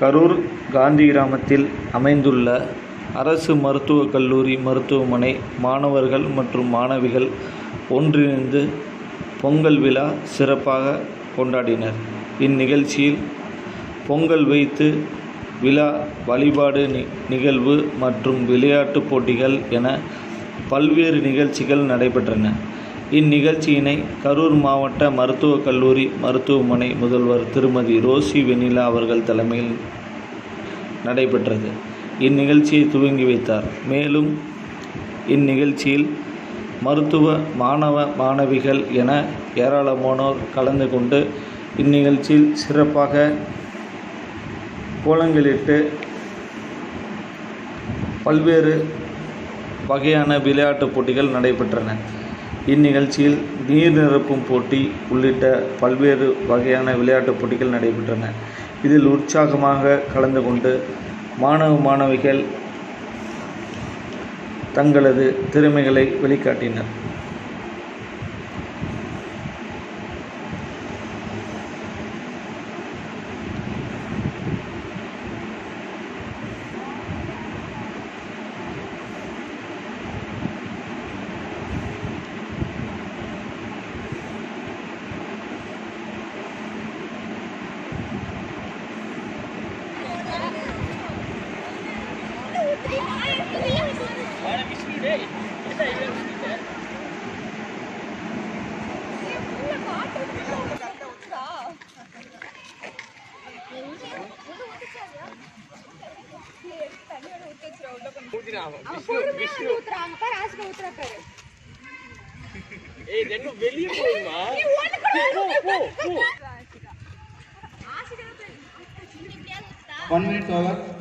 கரூர் காந்தி கிராமத்தில் அமைந்துள்ள அரசு மருத்துவக் கல்லூரி மருத்துவமனை மாணவர்கள் மற்றும் மாணவிகள் ஒன்றிணைந்து பொங்கல் விழா சிறப்பாக கொண்டாடினர். இந்நிகழ்ச்சியில் பொங்கல் வைத்து விழா வழிபாடு நி நிகழ்வு மற்றும் விளையாட்டுப் போட்டிகள் என பல்வேறு நிகழ்ச்சிகள் நடைபெற்றன. இந்நிகழ்ச்சியினை கரூர் மாவட்ட மருத்துவக் கல்லூரி மருத்துவமனை முதல்வர் திருமதி ரோசி வெனிலா அவர்கள் தலைமையில் நடைபெற்றது. இந்நிகழ்ச்சியை துவங்கி வைத்தார். மேலும் இந்நிகழ்ச்சியில் மருத்துவ மாணவ மாணவிகள் என ஏராளமானோர் கலந்து கொண்டு இந்நிகழ்ச்சியில் சிறப்பாக கோலங்களிட்டு பல்வேறு வகையான விளையாட்டுப் போட்டிகள் நடைபெற்றன. இந்நிகழ்ச்சியில் நீர் நிரப்பும் போட்டி உள்ளிட்ட பல்வேறு வகையான விளையாட்டுப் போட்டிகள் நடைபெற்றன. இதில் உற்சாகமாக கலந்து கொண்டு மாணவ மாணவிகள் தங்களது திறமைகளை வெளிக்காட்டினர். ವಿಷ್ಣು ಉತ್ತರಾಮ ರಾಜಕ ಉತ್ತರ ಕರೆ ಏ ಇದನ್ನು ಬೆಲಿಯ ಹೋಗ್ವಾ ಓ ಓ ಓ 1 minute over